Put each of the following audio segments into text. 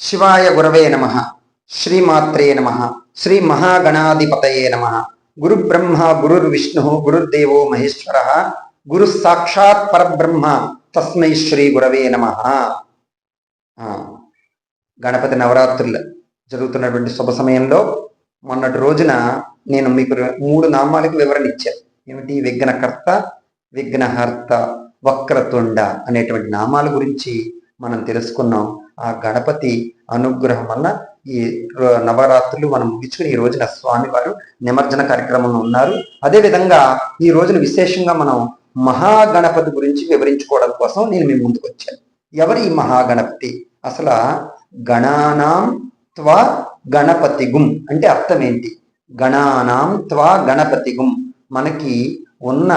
శివాయ గురవే నమ శ్రీమాత్రే నమ శ్రీ మహాగణాధిపతయే నమ. గురు బ్రహ్మ గురుర్విష్ణు గురుర్దేవో మహేశ్వర గురు సాక్షాత్ పరబ్రహ్మ తస్మై శ్రీ గురవే నమ. గణపతి నవరాత్రులు జరుగుతున్నటువంటి శుభ సమయంలో మొన్నటి రోజున నేను మీకు మూడు నామాలకు వివరణ ఇచ్చాను. ఏమిటి? విఘ్నకర్త విఘ్నహర్త వక్రతుండ అనేటువంటి నామాల గురించి మనం తెలుసుకున్నాం. ఆ గణపతి అనుగ్రహం వల్ల ఈ నవరాత్రులు మనం ముగించుకుని ఈ రోజున స్వామివారు నిమజ్జన కార్యక్రమంలో ఉన్నారు. అదే విధంగా ఈ రోజున విశేషంగా మనం మహాగణపతి గురించి వివరించుకోవడం కోసం నేను మీ ముందుకు వచ్చాను. ఎవరు ఈ మహాగణపతి? అసలు గణానాం త్వ గణపతిగుం అంటే అర్థం ఏంటి? గణానాం త్వ గణపతిగుం. మనకి ఉన్న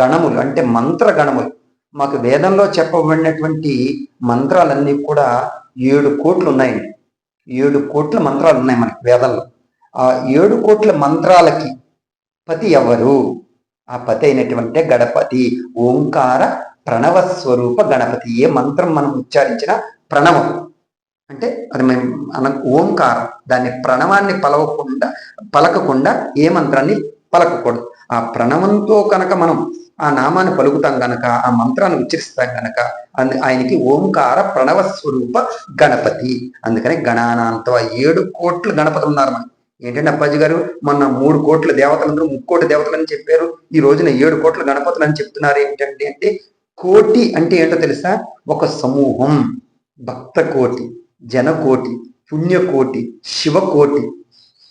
గణములు అంటే మంత్ర గణములు మాకు వేదంలో చెప్పబడినటువంటి మంత్రాలన్నీ కూడా ఏడు కోట్లు ఉన్నాయి. ఏడు కోట్ల మంత్రాలు ఉన్నాయి మనకి వేదంలో. ఆ ఏడు కోట్ల మంత్రాలకి పతి ఎవరు? ఆ పతి అయినటువంటి గణపతి. ఓంకార ప్రణవ స్వరూప గణపతి ఏ మంత్రం మనం ఉచ్చారించిన ప్రణవం. అంటే అది మేము అన ఓంకారం. దాన్ని ప్రణవాన్ని పలవకుండా పలకకుండా ఏ మంత్రాన్ని పలకకూడదు. ఆ ప్రణవంతో కనుక మనం ఆ నామాన్ని పలుకుతాం గనక ఆ మంత్రాన్ని ఉచ్చరిస్తాం గనక అందు- ఆయనకి ఓంకార ప్రణవ స్వరూప గణపతి. అందుకని గణానాంత ఏడు కోట్లు గణపతులు ఉన్నారు మనకి. ఏంటంటే అప్పాజీ గారు? మొన్న మూడు కోట్ల దేవతలందరూ ముక్కోటి దేవతలు అని చెప్పారు. ఈ రోజున ఏడు కోట్ల గణపతులు అని చెప్తున్నారు ఏంటంటే అంటే కోటి అంటే ఏంటో తెలుసా? ఒక సమూహం. భక్త కోటి జనకోటి పుణ్యకోటి శివకోటి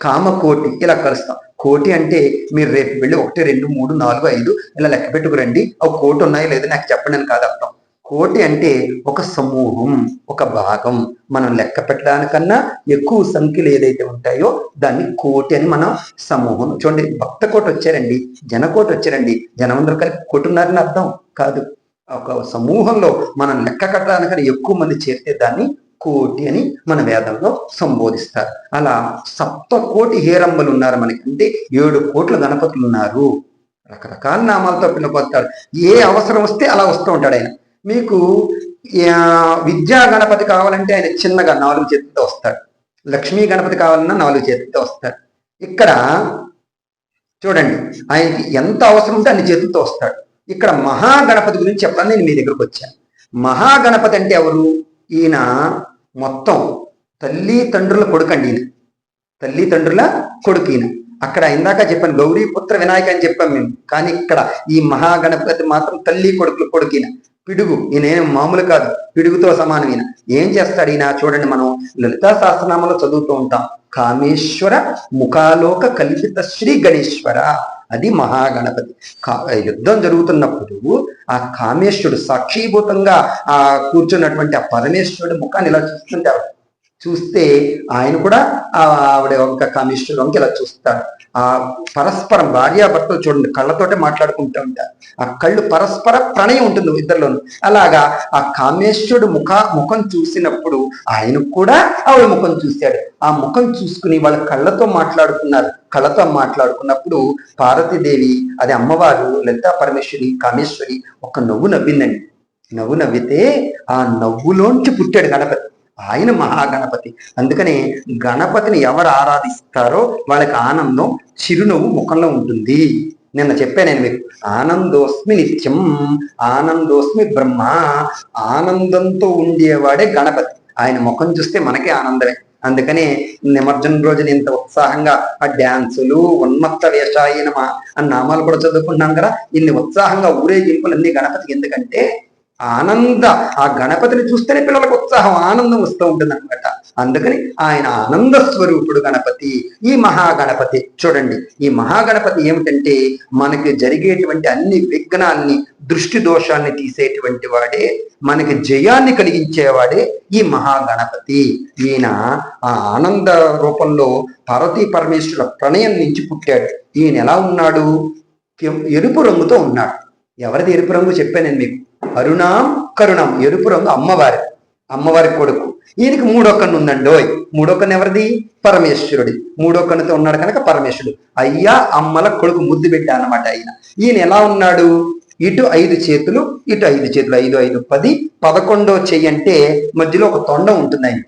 కామకోటి ఇలా కలుస్తాం. కోటి అంటే మీరు రేపు వెళ్ళి ఒకటి రెండు మూడు నాలుగు ఐదు ఇలా లెక్క పెట్టుకురండి. ఒక కోటి ఉన్నాయి లేదో నాకు చెప్పండి అని కాదు అర్థం. కోటి అంటే ఒక సమూహం ఒక భాగం. మనం లెక్క పెట్టడానికన్నా ఎక్కువ సంఖ్యలు ఏదైతే ఉంటాయో దాన్ని కోటి అని మనం సమూహం. చూడండి భక్త కోటి వచ్చారండి జనకోటి వచ్చారండి. జనమందరూ కలిపి కోటి ఉన్నారని అర్థం కాదు. ఒక సమూహంలో మనం లెక్క కట్టడానికన్నా ఎక్కువ మంది చేరితే దాన్ని కోటి అని మన వేదంలో సంబోధిస్తారు. అలా సప్త కోటి హేరంబలు ఉన్నారు మనకి అంటే ఏడు కోట్ల గణపతులు ఉన్నారు. రకరకాల నామాలతో పిలువబడతాడు ఏ అవసరం వస్తే అలా వస్తూ ఉంటాడు ఆయన. మీకు ఆ, విద్యా గణపతి కావాలంటే ఆయన చిన్నగా నాలుగు చేతులతో వస్తాడు. లక్ష్మీ గణపతి కావాలన్నా నాలుగు చేతులతో వస్తాడు. ఇక్కడ చూడండి ఆయనకి ఎంత అవసరం ఉంటే అన్ని చేతులతో వస్తాడు. ఇక్కడ మహాగణపతి గురించి చెప్పాలని నేను మీ దగ్గరకు వచ్చాను. మహాగణపతి అంటే ఎవరు? ఈయన మొత్తం తల్లి తండ్రుల కొడుకండి ఈయన తల్లి తండ్రుల కొడుకు ఈయన. అక్కడ ఇందాక చెప్పాను గౌరీపుత్ర వినాయక అని చెప్పాం మేము. కానీ ఇక్కడ ఈ మహాగణపతి మాత్రం తల్లి కొడుకులు కొడుకిన పిడుగు. ఈయన మామూలు కాదు. పిడుగుతో సమానం ఈయన. ఏం చేస్తాడు ఈయన? చూడండి మనం లలితా శాస్త్రనామాలో చదువుతూ ఉంటాం. కామేశ్వర ముఖాలోక కల్పిత శ్రీ గణేశ్వర. అది మహాగణపతి. కా- యుద్ధం జరుగుతున్నప్పుడు ఆ కామేశ్వరుడు సాక్షీభూతంగా ఆ కూర్చున్నటువంటి ఆ పరమేశ్వరుడు ముఖాన్ని ఇలా చూస్తుంటారు చూస్తే ఆయన కూడా ఆ ఆవిడ వంక కామేశ్వరుడు వంక ఇలా చూస్తాడు ఆ పరస్పరం భార్యాభర్తలు చూడండి కళ్ళతోటే మాట్లాడుకుంటూ ఉంటారు. ఆ కళ్ళు పరస్పర ప్రణయం ఉంటుంది ఇద్దరిలోను. అలాగా ఆ కామేశ్వరుడు ముఖ ముఖం చూసినప్పుడు ఆయన కూడా ఆవిడ ముఖం చూశాడు. ఆ ముఖం చూసుకుని వాళ్ళ కళ్ళతో మాట్లాడుకున్నారు. కళ్ళతో మాట్లాడుకున్నప్పుడు పార్వతీదేవి అది అమ్మవారు లలితా పరమేశ్వరి కామేశ్వరి ఒక నవ్వు నవ్విందండి. నవ్వు నవ్వితే ఆ నవ్వులోంచి పుట్టాడు గణపతి. ఆయన మహాగణపతి. అందుకనే గణపతిని ఎవరు ఆరాధిస్తారో వాళ్ళకి ఆనందం చిరునవ్వు ముఖంలో ఉంటుంది. నిన్న చెప్పాను నేను మీకు ఆనందోస్మి నిత్యం ఆనందోస్మి బ్రహ్మ ఆనందంతో ఉండేవాడే గణపతి. ఆయన ముఖం చూస్తే మనకే ఆనందమే. అందుకనే నిమజ్జనం రోజున ఇంత ఉత్సాహంగా ఆ డ్యాన్సులు ఉన్మత్త వేషాయనమా అని నామాలు కూడా చదువుకున్నాం కదా ఇన్ని ఉత్సాహంగా ఊరేగింపులు అన్ని గణపతికి ఎందుకంటే ఆనంద ఆ గణపతిని చూస్తేనే పిల్లలకు ఉత్సాహం ఆనందం వస్తూ ఉంటుంది అనమాట అందుకని ఆయన ఆనంద స్వరూపుడు గణపతి ఈ మహాగణపతి. చూడండి ఈ మహాగణపతి ఏమిటంటే మనకి జరిగేటువంటి అన్ని విఘ్నాన్ని దృష్టి దోషాన్ని తీసేటువంటి వాడే మనకి జయాన్ని కలిగించేవాడే ఈ మహాగణపతి. ఈయన ఆ ఆనంద రూపంలో పార్వతీ పరమేశ్వరుల ప్రణయం నుంచి పుట్టాడు. ఈయన ఎలా ఉన్నాడు? ఎరుపు రంగుతో ఉన్నాడు. ఎవరిది ఎరుపు రంగు? చెప్పాను నేను మీకు. అరుణాం కరుణం. ఎరుపు రంగు అమ్మవారి అమ్మవారి కొడుకు. ఈయనకి మూడొక్కను ఉందండి. ఓయ్ మూడో ఎవరిది పరమేశ్వరుడి. మూడొక్కనితో ఉన్నాడు కనుక పరమేశ్వరుడు. అయ్యా అమ్మల కొడుకు ముద్దు పెట్టా అన్నమాట ఆయన. ఈయన ఎలా ఉన్నాడు? ఇటు ఐదు చేతులు ఇటు ఐదు చేతులు. ఐదు ఐదు పది. పదకొండో చెయ్యి అంటే మధ్యలో ఒక తొండం ఉంటుంది ఆయన.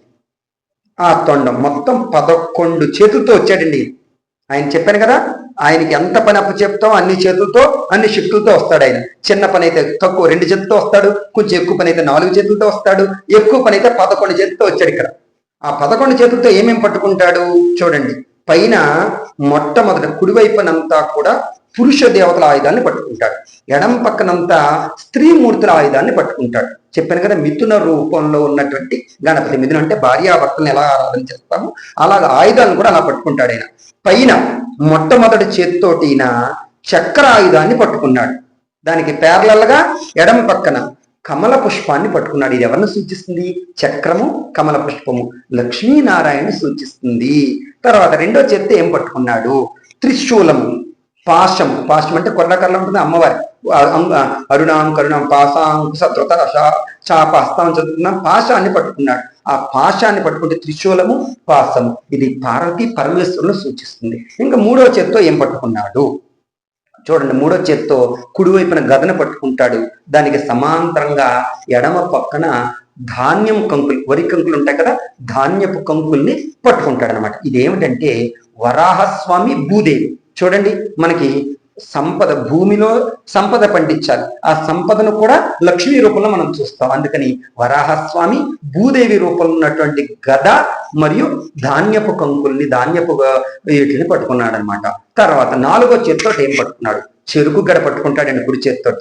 ఆ తొండం మొత్తం పదకొండు చేతులతో వచ్చాడండి. ఆయన చెప్పాను కదా ఆయనకి ఎంత పని అప్పు చెప్తాం అన్ని చేతులతో అన్ని శక్తులతో వస్తాడు ఆయన. చిన్న పని అయితే తక్కువ రెండు చేతులతో వస్తాడు కొంచెం ఎక్కువ పని అయితే నాలుగు చేతులతో వస్తాడు ఎక్కువ పని అయితే పదకొండు చేతులతో వచ్చాడు ఇక్కడ. ఆ పదకొండు చేతులతో ఏమేం పట్టుకుంటాడు చూడండి. పైన మొట్టమొదట కుడివైపునంతా కూడా పురుష దేవతల ఆయుధాన్ని పట్టుకుంటాడు. ఎడం పక్కనంతా స్త్రీ మూర్తుల ఆయుధాన్ని పట్టుకుంటాడు. చెప్పాను కదా మిథున రూపంలో ఉన్నటువంటి గణపతి. మిథున అంటే భార్యాభర్తలను ఎలా ఆరాధన చేస్తామో అలాగ ఆయుధాలను కూడా అలా పట్టుకుంటాడు ఆయన. పైన మొట్టమొదటి చేతితోటి ఈయన చక్ర ఆయుధాన్ని పట్టుకున్నాడు. దానికి పేర్లల్గా ఎడం పక్కన కమల పుష్పాన్ని పట్టుకున్నాడు. ఇది ఎవరిని సూచిస్తుంది? చక్రము కమల పుష్పము. లక్ష్మీనారాయణ సూచిస్తుంది. తర్వాత రెండో చేత్తో ఏం పట్టుకున్నాడు? త్రిశూలము. పాశం పాశం అంటే కొర్రకర్ల ఉంటుంది అమ్మవారి. అరుణాం కరుణాం పాశాం ధృత చాప హస్తం చదువుతున్నాం. పాశాన్ని పట్టుకున్నాడు. ఆ పాశాన్ని పట్టుకుంటే త్రిశూలము పాశము. ఇది పార్వతి పరమేశ్వరులను సూచిస్తుంది. ఇంకా మూడో చేత్తో ఏం పట్టుకున్నాడు? చూడండి మూడో చేత్తో కుడివైపున గదన పట్టుకుంటాడు. దానికి సమాంతరంగా ఎడమ పక్కన ధాన్యం కంకులు వరి కంకులు ఉంటాయి కదా ధాన్యపు కంకుల్ని పట్టుకుంటాడు అనమాట ఇదేమిటంటే వరాహస్వామి భూదేవి. చూడండి మనకి సంపద భూమిలో సంపద పండించాలి. ఆ సంపదను కూడా లక్ష్మీ రూపంలో మనం చూస్తాం. అందుకని వరాహస్వామి భూదేవి రూపంలో ఉన్నటువంటి గద మరియు ధాన్యపు కంకుల్ని ధాన్యపు వీటిని పట్టుకున్నాడు అనమాట తర్వాత నాలుగో చేతితో ఏం పట్టుకున్నాడు? చెరుకు గడ పట్టుకుంటాడండి కుడి చేతితో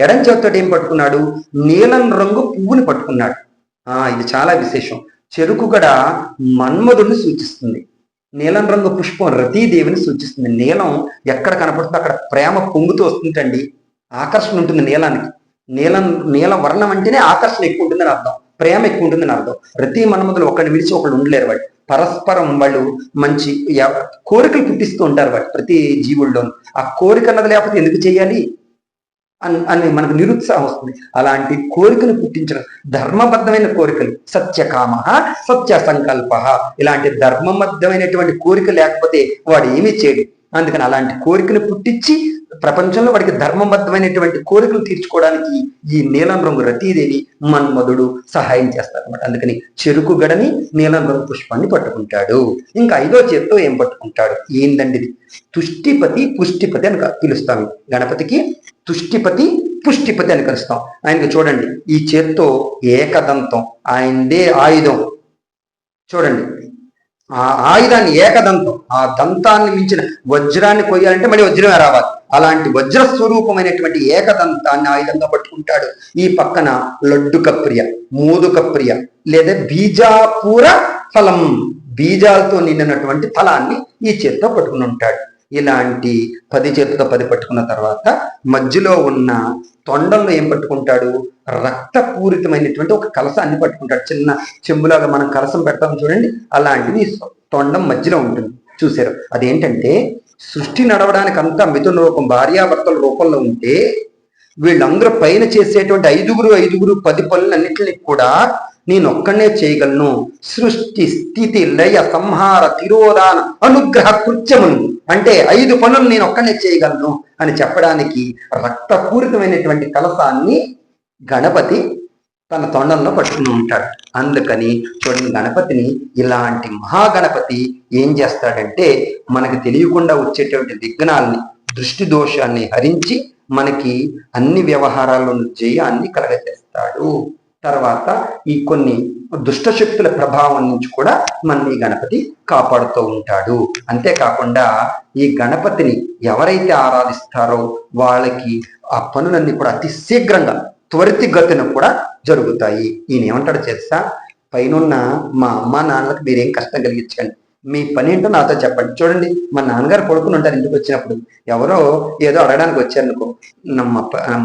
ఎడం చేతితో ఏం పట్టుకున్నాడు? నీలం రంగు పువ్వుని పట్టుకున్నాడు. ఆ ఇది చాలా విశేషం. చెరుకు గడ మన్మధుడిని సూచిస్తుంది. నీలం రంగు పుష్పం రతీదేవిని సూచిస్తుంది. నీలం ఎక్కడ కనపడుతుందో అక్కడ ప్రేమ పొంగుతూ వస్తుందండి. ఆకర్షణ ఉంటుంది నీలానికి. నీలం నీలం వర్ణం అంటేనే ఆకర్షణ ఎక్కువ ఉంటుందని అర్థం. ప్రేమ ఎక్కువ ఉంటుందని అర్థం. రతి మన్మధులు ఒకరిని విడిచి ఒకళ్ళు ఉండలేరు వాడు పరస్పరం వాళ్ళు మంచి కోరికలు పుట్టిస్తూ ఉంటారు వాడు ప్రతి జీవుల్లో ఆ కోరిక అన్నది లేకపోతే ఎందుకు చేయాలి? అని అని మనకు నిరుత్సాహం వస్తుంది. అలాంటి కోరికలు పుట్టించడం ధర్మబద్ధమైన కోరికలు సత్యకామ సత్య సంకల్ప ఇలాంటి ధర్మబద్ధమైనటువంటి కోరిక లేకపోతే వాడు ఏమీ చేయడు. అందుకని అలాంటి కోరికను పుట్టించి ప్రపంచంలో వాడికి ధర్మబద్ధమైనటువంటి కోరికలు తీర్చుకోవడానికి ఈ నీలం రంగు రతీదేవి మన్మధుడు సహాయం చేస్తారనమాట అందుకని చెరుకు గడని నీలం రంగు పుష్పాన్ని పట్టుకుంటాడు. ఇంకా ఐదో చేత్తో ఏం పట్టుకుంటాడు? ఏందండి ఇది? తుష్టిపతి పుష్టిపతి అని పిలుస్తాం. గణపతికి తుష్టిపతి పుష్టిపతి అని కలుస్తాం. ఆయనకి చూడండి ఈ చేత్తో ఏకదంతం ఆయనదే ఆయుధం. చూడండి ఆ ఆయుధాన్ని ఏకదంతం ఆ దంతాన్ని మించిన వజ్రాన్ని కొయ్యాలంటే మళ్ళీ వజ్రమే రావాలి. అలాంటి వజ్ర స్వరూపమైనటువంటి ఏకదంతాన్ని ఆయుధంగా పట్టుకుంటాడు. ఈ పక్కన లడ్డుక ప్రియ మూదు కప్రియ లేదా బీజాపూర ఫలం బీజాలతో నిండినటువంటి ఫలాన్ని ఈ చేత్తో పట్టుకుని ఉంటాడు. ఇలాంటి పది చేతితో పది పట్టుకున్న తర్వాత మధ్యలో ఉన్న తొండంలో ఏం పట్టుకుంటాడు? రక్తపూరితమైనటువంటి ఒక కలసాన్ని పట్టుకుంటాడు. చిన్న చెంబులాగా మనం కలసం పెడతాం చూడండి. అలాంటిది తొండం మధ్యలో ఉంటుంది. చూసారు అదేంటంటే సృష్టి నడవడానికి అంతా మిథున రూపం భార్యాభర్తల రూపంలో ఉంటే వీళ్ళందరూ పైన చేసేటువంటి ఐదుగురు ఐదుగురు పది పనులన్నింటినీ కూడా నేనొక్కనే చేయగలను. సృష్టి స్థితి లయ సంహార తిరోధాన అనుగ్రహ కృత్యములు. అంటే ఐదు పనులు నేను ఒక్కనే చేయగలను అని చెప్పడానికి రక్తపూరితమైనటువంటి కలసాన్ని గణపతి తన తొండంలో పట్టుకుని ఉంటాడు. అందుకని చూడండి గణపతిని ఇలాంటి మహాగణపతి ఏం చేస్తాడంటే మనకు తెలియకుండా వచ్చేటువంటి విఘ్నాల్ని దృష్టి దోషాన్ని హరించి మనకి అన్ని వ్యవహారాల్లో జయాన్ని కలగజేస్తాడు. తర్వాత ఈ కొన్ని దుష్ట శక్తుల ప్రభావం నుంచి కూడా మన ఈ గణపతి కాపాడుతూ ఉంటాడు. అంతేకాకుండా ఈ గణపతిని ఎవరైతే ఆరాధిస్తారో వాళ్ళకి ఆ పనులన్నీ కూడా అతి శీఘ్రంగా త్వరితగతిన కూడా జరుగుతాయి. ఈయన ఏమంటాడు చేస్తా పైనున్న మా అమ్మ నాన్నలకు మీరేం కష్టం కలిగించండి మీ పని ఏంటో నాతో చెప్పండి. చూడండి మా నాన్నగారు పడుకుని ఉంటారు ఇంటికి వచ్చినప్పుడు. ఎవరో ఏదో అడగడానికి వచ్చారనుకో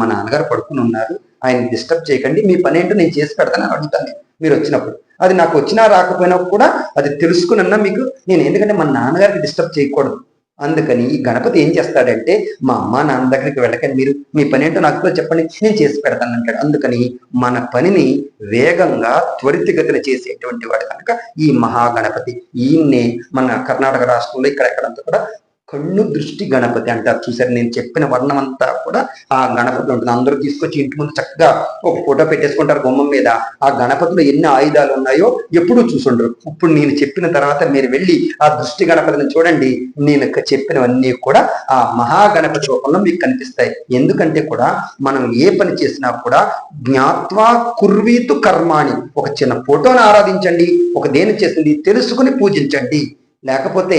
మా నాన్నగారు పడుకుని ఉన్నారు. ఆయన డిస్టర్బ్ చేయకండి మీ పని ఏంటో నేను చేసి పెడతానని అడుగుతాను. మీరు వచ్చినప్పుడు. అది నాకు వచ్చినా రాకపోయినా కూడా అది తెలుసుకున్నా మీకు నేను ఎందుకంటే మా నాన్నగారికి డిస్టర్బ్ చేయకూడదు. అందుకని ఈ గణపతి ఏం చేస్తాడంటే మా అమ్మ నాన్న దగ్గరికి వెళ్ళకండి మీరు మీ పని ఏంటో నాకు కూడా చెప్పండి నేను చేసి పెడతాను అంటాడు. అందుకని మన పనిని వేగంగా త్వరితగతిన చేసేటువంటి వాడు కనుక ఈ మహాగణపతి. ఈయన్నే మన కర్ణాటక రాష్ట్రంలో ఇక్కడెక్కడంతా కూడా కళ్ళు దృష్టి గణపతి అంటారు. చూసారు? నేను చెప్పిన వర్ణం అంతా కూడా ఆ గణపతి ఉంటుంది. అందరూ తీసుకొచ్చి ఇంటి ముందు చక్కగా ఒక ఫోటో పెట్టేసుకుంటారు గుమ్మం మీద. ఆ గణపతిలో ఎన్ని ఆయుధాలు ఉన్నాయో ఎప్పుడూ చూసుండరు. ఇప్పుడు నేను చెప్పిన తర్వాత మీరు వెళ్ళి ఆ దృష్టి గణపతిని చూడండి. నేను చెప్పినవన్నీ కూడా ఆ మహాగణపతి రూపంలో మీకు కనిపిస్తాయి. ఎందుకంటే కూడా మనం ఏ పని చేసినా కూడా జ్ఞాత్వా కుర్వీతు కర్మాణి. ఒక చిన్న ఫోటోని ఆరాధించండి. ఒక దేని చేసింది? తెలుసుకుని పూజించండి. లేకపోతే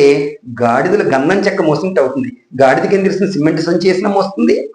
గాడిదలు గంధం చెక్క మోసినట్టు అవుతుంది. గాడిదకి కింద తెలుస్తుంది? సిమెంట్ సంచి వేసినా మోస్తుంది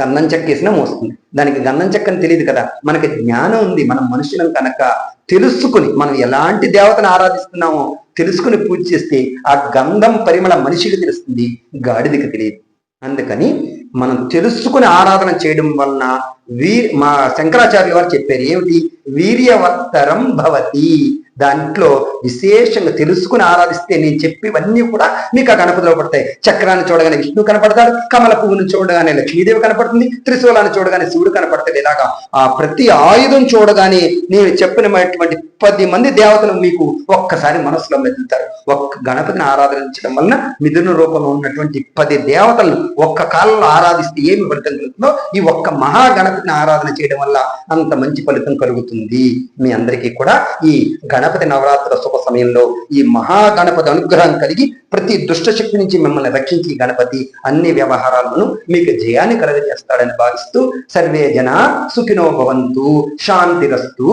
గంధం చెక్క వేసినా మోస్తుంది. దానికి గంధం చెక్క అని తెలియదు కదా. మనకి జ్ఞానం ఉంది. మనం మనుషులం కనుక తెలుసుకుని మనం ఎలాంటి దేవతను ఆరాధిస్తున్నామో తెలుసుకుని పూజ చేస్తే ఆ గంధం పరిమళ మనిషికి తెలుస్తుంది గాడిదకి తెలియదు. అందుకని మనం తెలుసుకుని ఆరాధన చేయడం వలన వీ మా శంకరాచార్య వారు చెప్పారు ఏమిటి? వీర్యవత్తరం భవతి. దాంట్లో విశేషంగా తెలుసుకుని ఆరాధిస్తే నేను చెప్పేవన్నీ కూడా మీకు ఆ గణపతిలో పడతాయి. చక్రాన్ని చూడగానే విష్ణు కనపడతాడు కమల పువ్వును చూడగానే లక్ష్మీదేవి కనపడుతుంది త్రిశూలాన్ని చూడగానే శివుడు కనపడతాడు. ఇలాగా ఆ ప్రతి ఆయుధం చూడగానే నేను చెప్పినటువంటి పది మంది దేవతలు మీకు ఒక్కసారి మనసులో మెదులుతారు. ఒక్క గణపతిని ఆరాధించడం వలన మిథున రూపంలో ఉన్నటువంటి పది దేవతలను ఒక్క కాలంలో ఆరాధిస్తే ఏమి ఫలితం కలుగుతుందో ఈ ఒక్క మహా గణపతిని ఆరాధన చేయడం వల్ల అంత మంచి ఫలితం కలుగుతుంది. మీ అందరికీ కూడా ఈ గణపతి నవరాత్రుల శుభ సమయంలో ఈ మహా గణపతి అనుగ్రహం కలిగి ప్రతి దుష్ట శక్తి నుంచి మిమ్మల్ని రక్షించి ఈ గణపతి అన్ని వ్యవహారాలను మీకు జయాన్ని కలగజేస్తాడని భావిస్తూ సర్వే జన సుఖినో భవంతు శాంతిరస్తు.